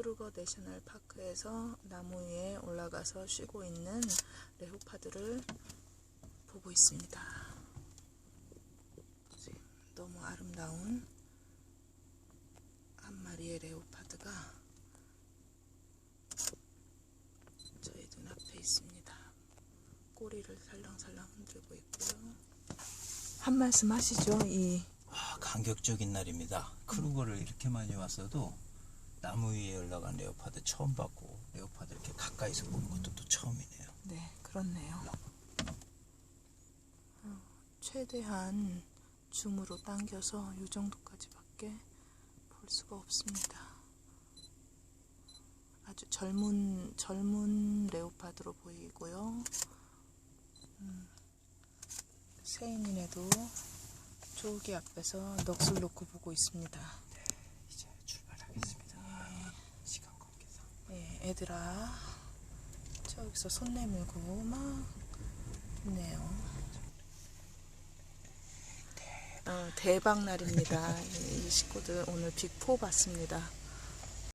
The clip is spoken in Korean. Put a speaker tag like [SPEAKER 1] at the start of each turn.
[SPEAKER 1] 크루거 내셔널 파크에서 나무 위에 올라가서 쉬고 있는 레오파드를 보고 있습니다. 너무 아름다운 한 마리의 레오파드가 저희 눈앞에 있습니다. 꼬리를 살랑살랑 흔들고 있고요. 한 말씀 하시죠. 이
[SPEAKER 2] 아, 감격적인 날입니다. 크루거를 이렇게 많이 왔어도 나무 위에 올라간 레오파드 처음 봤고 레오파드 이렇게 가까이서 보는 것도 또 처음이네요.
[SPEAKER 1] 네, 그렇네요. 어, 최대한 줌으로 당겨서 이 정도까지밖에 볼 수가 없습니다. 아주 젊은 젊은 레오파드로 보이고요. 음, 세인이네도 저기 앞에서 넋을 놓고 보고 있습니다.
[SPEAKER 2] 이제 출발하겠습니다. 시간 관계상.
[SPEAKER 1] 예, 애들아 저기서 손 내밀고 막 있네요. 어, 대박 날입니다. 이 식구들 오늘 빅포 봤습니다.